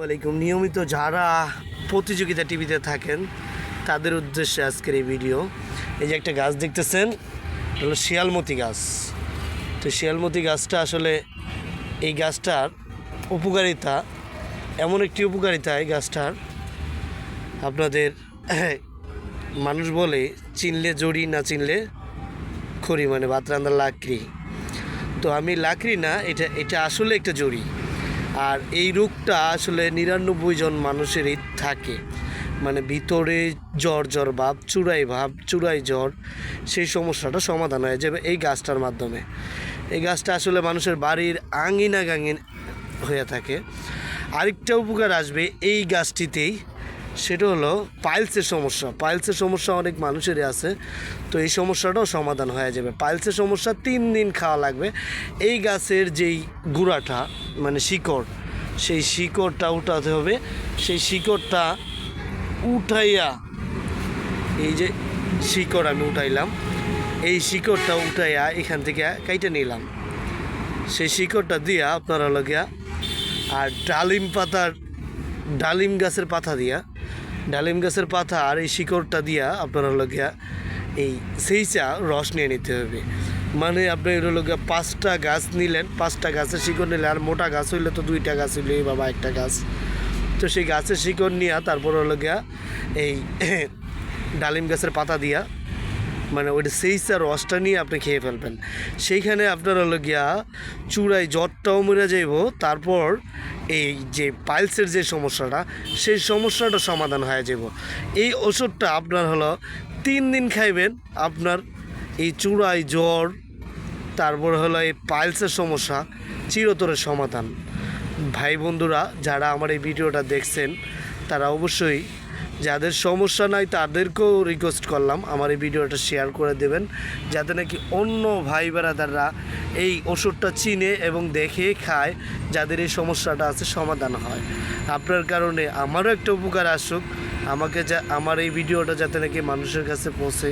ওয়ালাইকুম নিয়মিত যারা প্রতিযোগিতা টিভিতে থাকেন, তাদের উদ্দেশ্যে আজকের এই ভিডিও। এই যে একটা গাছ দেখতেছেন হলো শিয়ালমতি গাছ। তো শিয়ালমতি গাছটা আসলে এই গাছটার উপকারিতা, এমন একটি উপকারিতা এই গাছটার। আপনাদের মানুষ বলে, চিনলে জড়ি, না চিনলে খড়ি মানে ভাত রান্নার লাকড়ি। তো আমি লাকড়ি না, এটা এটা আসলে একটা জড়ি। আর এই রোগটা আসলে নিরানব্বই জন মানুষেরই থাকে। মানে ভিতরে জ্বর জ্বর ভাব, চূড়াই ভাব, চূড়াই জ্বর, সেই সমস্যাটা সমাধান হয়ে যাবে এই গাছটার মাধ্যমে। এই গাছটা আসলে মানুষের বাড়ির আঙিনা গাঙিন হয়ে থাকে। আরেকটা উপকার আসবে এই গাছটিতেই সেটা হলো পাইলসের সমস্যা। পাইলসের সমস্যা অনেক মানুষেরই আছে। তো এই সমস্যাটাও সমাধান হয়ে যাবে। পাইলসের সমস্যা তিন দিন খাওয়া লাগবে। এই গাছের যেই গুঁড়াটা মানে শিকড়, সেই শিকড়টা উঠাতে হবে। সেই শিকড়টা উঠাইয়া এই যে শিকড় আমি উঠাইলাম, এই শিকড়টা উঠাইয়া এখান থেকে কাইটে নিলাম। সেই শিকড়টা দিয়া আপনারা লগিয়া আর ডালিম পাতার ডালিম গাছের পাতা দিয়া, ডালিম গাছের পাতা আর এই শিকড়টা দিয়া আপনারা লগিয়া এই সেইচা রস নিয়ে নিতে হবে মানে আপনি এর লগিয়া পাঁচটা গাছ নিলেন, পাঁচটা গাছের শিকড় নিলে আর মোটা গাছ হইলে তো দুইটা গাছ হইলে বাবা একটা গাছ। তো সেই গাছের শিকড় নিয়ে তারপর হলো গিয়া এই ডালিম গাছের পাতা দিয়া মানে ওইটা সেইসা রসটা নিয়ে আপনি খেয়ে ফেলবেন। সেইখানে আপনার হলো গিয়া চূড়ায় জ্বরটাও মরে যাইব, তারপর এই যে পাইলসের যে সমস্যাটা, সেই সমস্যাটা সমাধান হয়ে যাব এই ওষুধটা আপনার হলো তিন দিন খাইবেন, আপনার এই চূড়ায় জ্বর, তারপর হলো এই পাইলসের সমস্যা চিরতরের সমাধান। ভাই বন্ধুরা, যারা আমার এই ভিডিওটা দেখছেন, তারা অবশ্যই যাদের সমস্যা নাই তাদেরকেও রিকোয়েস্ট করলাম, আমার এই ভিডিওটা শেয়ার করে দেবেন, যাতে নাকি অন্য ভাই বেড়াদাররা এই ওষুধটা চিনে এবং দেখে খায়, যাদের এই সমস্যাটা আছে সমাধান হয়। আপনার কারণে আমারও একটা উপকার আসুক, আমাকে যা, আমার এই ভিডিওটা যাতে নাকি মানুষের কাছে পৌঁছে,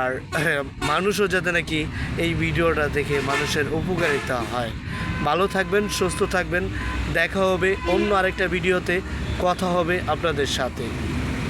আর মানুষও যাতে নাকি এই ভিডিওটা দেখে মানুষের উপকারিতা হয়। ভালো থাকবেন, সুস্থ থাকবেন, দেখা হবে অন্য আরেকটা ভিডিওতে। কথা হবে আপনাদের সাথে।